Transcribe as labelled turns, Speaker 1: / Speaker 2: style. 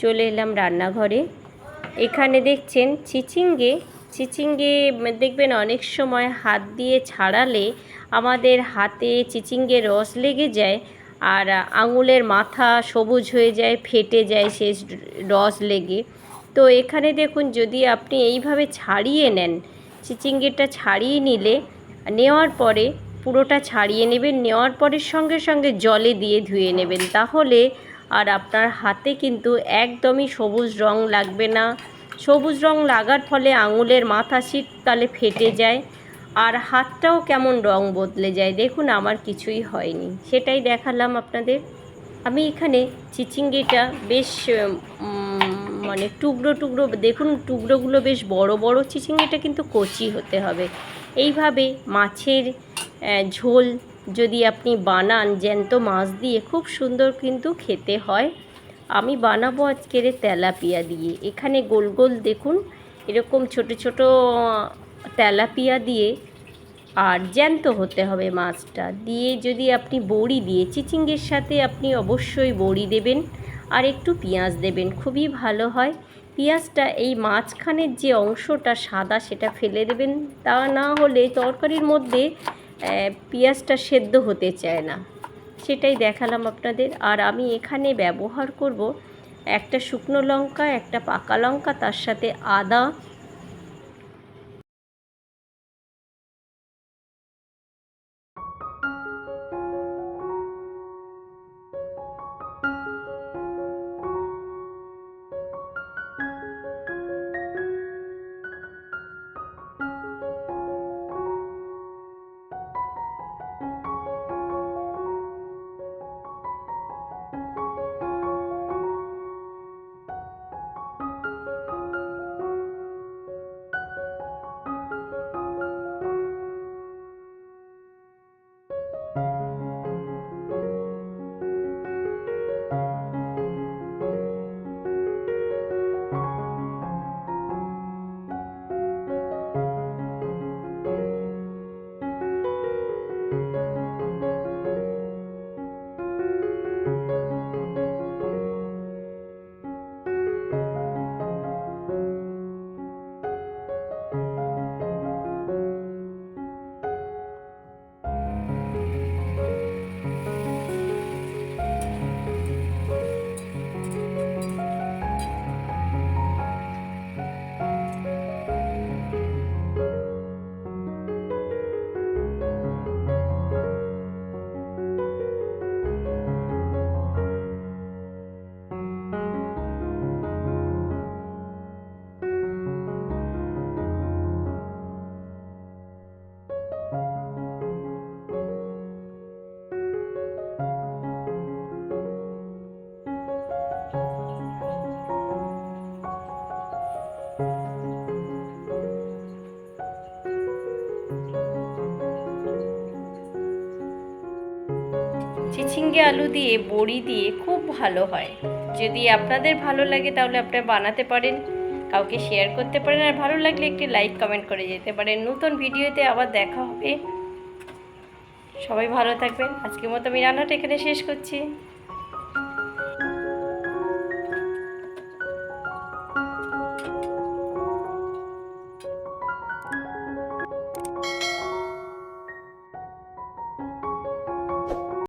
Speaker 1: চলে এলাম রান্নাঘরে। এখানে দেখছেন চিচিঙ্গে। চিচিঙ্গে, দেখবেন অনেক সময় হাত দিয়ে ছাড়ালে আমাদের হাতে চিচিঙ্গে রস লেগে যায় আর আঙুলের মাথা সবুজ হয়ে যায়, ফেটে যায় সে রস লেগে। তো এখানে দেখুন, যদি আপনি এইভাবে ছাড়িয়ে নেন, চিচিঙ্গেটা ছাড়িয়ে নিলে, নেওয়ার পরে পুরোটা ছাড়িয়ে নেবেন, নেওয়ার পরে সঙ্গে সঙ্গে জলে দিয়ে ধুয়ে নেবেন। তাহলে আর আপনার হাতে কিন্তু একদমই সবুজ রং লাগবে না। সবুজ রং লাগার ফলে আঙুলের মাথা শীতকালে ফেটে যায় আর হাতটাও কেমন রং বদলে যায় দেখুন আমার কিছুই হয়নি। সেটাই দেখালাম আপনাদের। আমি এখানে চিচিঙ্গিটা বেশ মানে টুকরো টুকরো, দেখুন টুকরোগুলো বেশ বড় বড়, চিচিঙ্গিটা কিন্তু কচি হতে হবে। এইভাবে মাছের ঝোল যদি আপনি বানান জ্যান্ত মাছ দিয়ে, খুব সুন্দর কিন্তু খেতে হয়। আমি বানাবো আজকের তেলাপিয়া দিয়ে। এখানে গোল গোল দেখুন, এরকম ছোট ছোট তেলাপিয়া দিয়ে আর জ্যান্ত হতে হবে মাছটা। দিয়ে যদি আপনি বড়ি দিয়ে, চিচিঙ্গের সাথে আপনি অবশ্যই বড়ি দেবেন আর একটু পেঁয়াজ দেবেন, খুবই ভালো হয়। পেঁয়াজটা এই মাঝখানের যে অংশটা সাদা, সেটা ফেলে দেবেন। তা না হলে তরকারির মধ্যে পেঁয়াজটা সেদ্ধ হতে চায় না। সেটাই দেখালাম আপনাদের। আর আমি এখানে ব্যবহার করব একটা শুকনো লঙ্কা, একটা পাকা লঙ্কা, তার সাথে আদা চিচিঙ্গে আলু দিয়ে, বড়ি দিয়ে খুব ভালো হয়। যদি আপনাদের ভালো লাগে তাহলে আপনারা বানাতে পারেন, কাউকে শেয়ার করতে পারেন, আর ভালো লাগলে একটি লাইক কমেন্ট করে যেতে পারেন। নতুন ভিডিওতে আবার দেখা হবে। সবাই ভালো থাকবেন। আজকের মতো আমি রান্নাটা এখানে শেষ করছি।